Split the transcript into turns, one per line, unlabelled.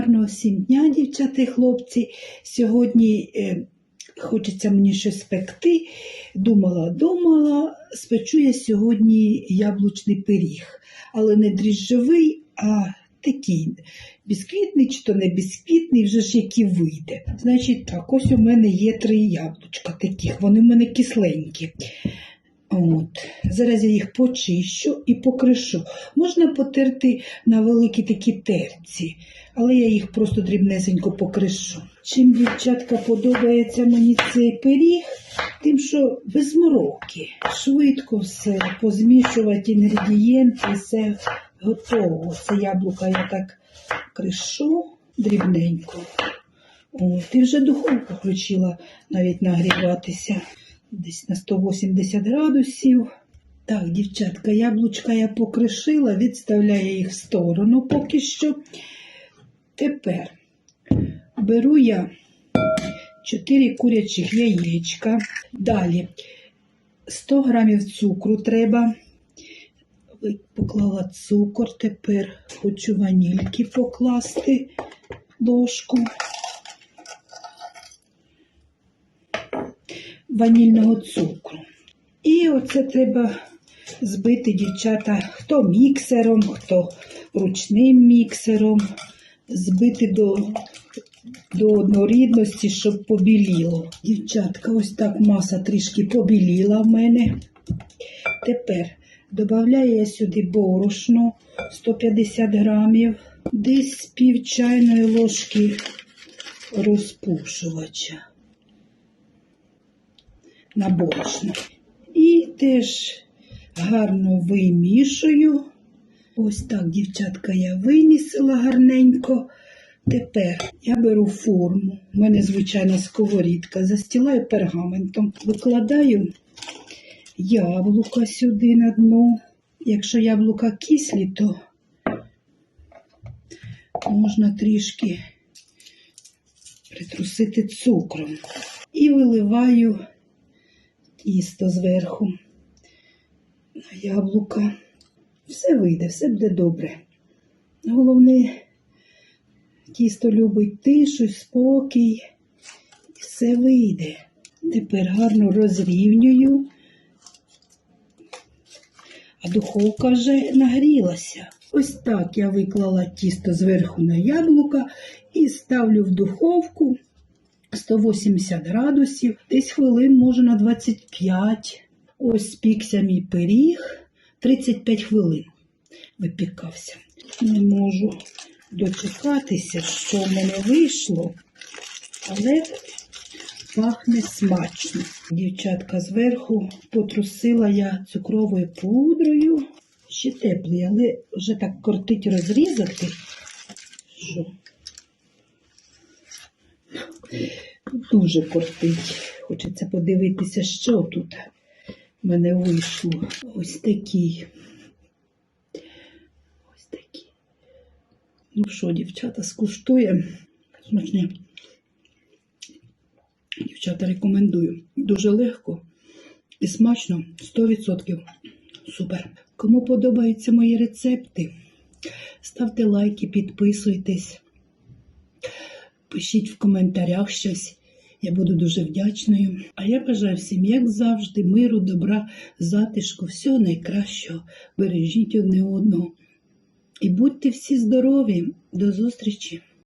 Гарного всім дня, дівчата і хлопці. Сьогодні е, хочеться мені щось спекти. Думала, думала, спечу я сьогодні яблучний пиріг, але не дріжджовий, а такий бісквітний чи то не бісквітний, вже ж який вийде. Значить так, ось у мене є три яблучка таких, вони в мене кисленькі. От. Зараз я їх почищу і покришу. Можна потерти на великі такі терці, але я їх просто дрібнесенько покришу. Чим, дівчатка, подобається мені цей пиріг, тим, що без мороки. Швидко все, позмішувати інгредієнти, все готово. Це яблука я так кришу дрібненько. О, ти вже духовку включила навіть нагріватися десь на 180 градусів. Так, дівчатка, яблучка я покришила, відставляю їх в сторону поки що. Тепер беру я 4 курячих яєчка. Далі 100 грамів цукру треба. Поклала цукор, тепер хочу ванільки покласти ложку. ванільного цукру. І оце треба збити дівчата, хто міксером, хто ручним міксером, збити до, до однорідності, щоб побіліло. Дівчатка, ось так маса трішки побіліла в мене. Тепер додаю я сюди борошно 150 грамів, десь пів чайної ложки розпушувача на борошно. І теж гарно вимішую. Ось так, дівчатка, я вимісила гарненько. Тепер я беру форму. У мене звичайна сковорідка, застілаю пергаментом, викладаю яблука сюди на дно. Якщо яблука кислі, то можна трішки притрусити цукром. І виливаю тісто зверху на яблука. Все вийде, все буде добре. Головне, тісто любить тишу, спокій. І все вийде. Тепер гарно розрівнюю, а духовка вже нагрілася. Ось так я виклала тісто зверху на яблука і ставлю в духовку 180 градусів, десь хвилин може на 25. Ось спікся мій пиріг, 35 хвилин випікався. Не можу дочекатися, що в мене вийшло, але пахне смачно. Дівчатка зверху потрусила я цукровою пудрою. Ще теплий, але вже так кортить розрізати. Що Дуже кортить. Хочеться подивитися, що тут мене вийшло. Ось такий. Ось такий. Ну що, дівчата, скуштуємо. Смачне. Дівчата, рекомендую. Дуже легко і смачно 100%. Супер. Кому подобаються мої рецепти, ставте лайки, підписуйтесь. Пишіть в коментарях щось. Я буду дуже вдячною. А я бажаю всім, як завжди, миру, добра, затишку, всього найкращого. Бережіть одне одного. І будьте всі здорові. До зустрічі!